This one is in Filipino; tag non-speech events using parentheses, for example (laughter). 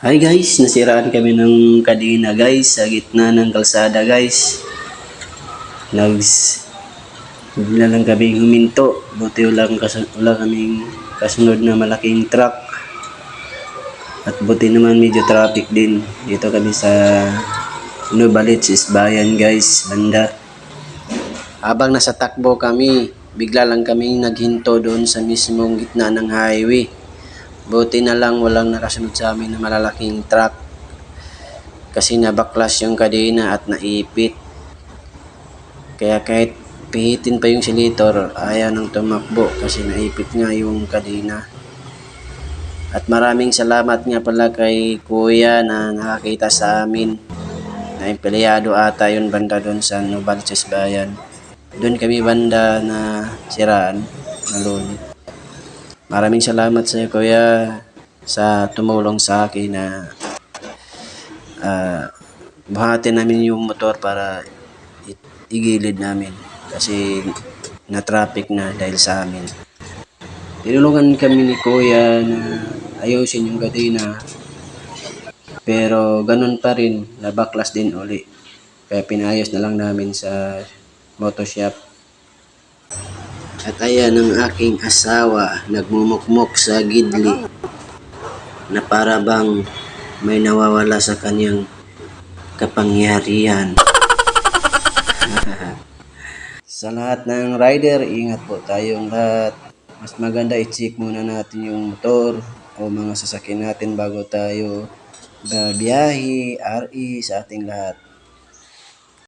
Hi guys, nasiraan kami ng kadena guys sa gitna ng kalsada guys. Nags bigla lang kami huminto. Buti wala, kas- wala kaming kasunod na malaking truck. At buti naman medyo traffic din. Dito kami sa Nubalits Isbayan guys, banda. Habang nasa takbo kami, bigla lang kaming naghinto doon sa mismong gitna ng highway. Buti na lang walang nakasunod sa amin na malalaking truck. Kasi nabaklas yung kadena at naipit. Kaya kahit pihitin pa yung silitor, ayaw nang tumakbo kasi naipit nga yung kadena. At maraming salamat nga pala kay kuya na nakakita sa amin. Na empleyado ata yun banda doon sa Novaliches Bayan. Doon kami banda na siraan, na loni. Maraming salamat sa iyo, kuya, sa tumulong sa akin na ah buhatin namin yung motor para igilid namin kasi na-traffic na dahil sa amin. Tinulungan kami ni kuya na ayusin yung kadena pero ganun pa rin, nabaklas din uli. Kaya pinayos na lang namin sa Photoshop. At ayan ang aking asawa, nagmumukmok sa gidli na para bang may nawawala sa kanyang kapangyarihan. (laughs) sa lahat ng rider, ingat po tayong lahat. Mas maganda i-check muna natin yung motor o mga sasakyan natin bago tayo biyahe, RE sa ating lahat.